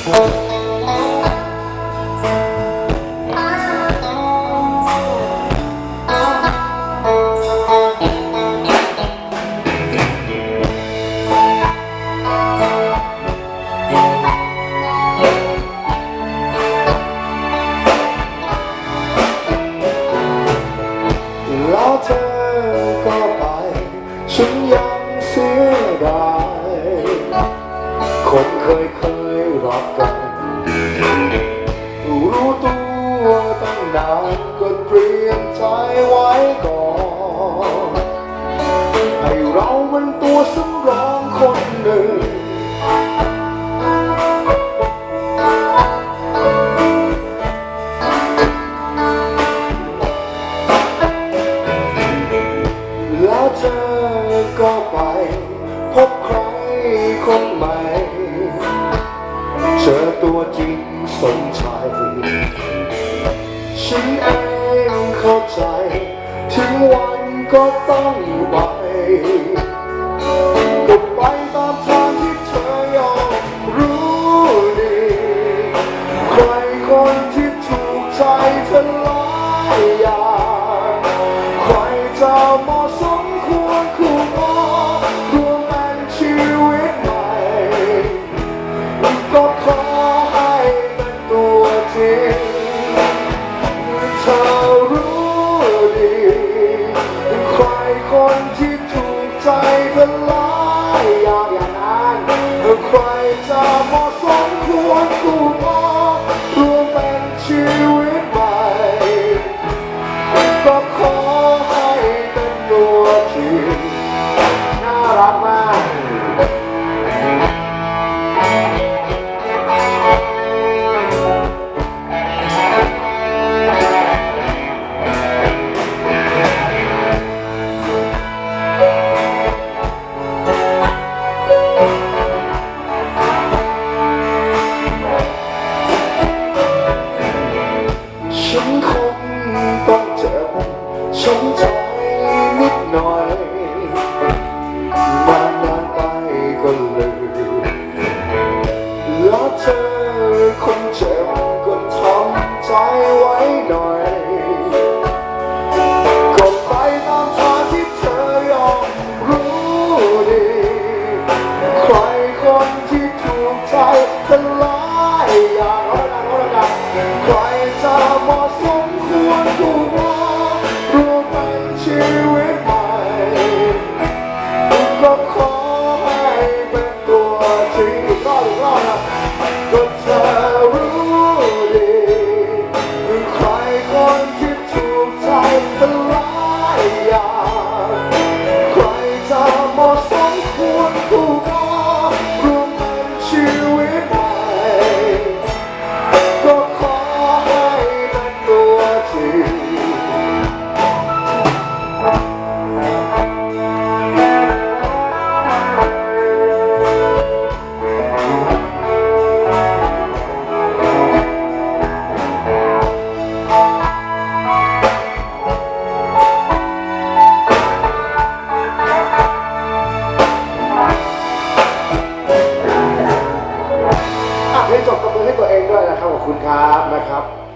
แล้วเธอก็ไป ฉันยังเสียดายคนเคยเคย รักกัน รู้ตัวตั้งนานก็เตรียมใจไว้ก่อน ให้เราเป็นตัวสำรองค ฉันเองเข้าใจ ถึงวันก็ต้องไป ก็ไปตามทางที่เธอยอมรู้ดี ใครคนที่ถูกใจเธอหลายอย่าง ใครจะเหมาะสมควรคู่มอง ใจเธอหลายอยากอย่างนั้นใครจะเหมาะสมควรคู่มองรวมเป็นชีวิตใหม่ก็ขอให้เป็นตัวจริง เธอคนเจ็บก็ทำใจไว้หน่อยก็ไปตามทางที่เธอยอมรู้ดี ใครคนที่ถูกใจตลอด ครับนะครับ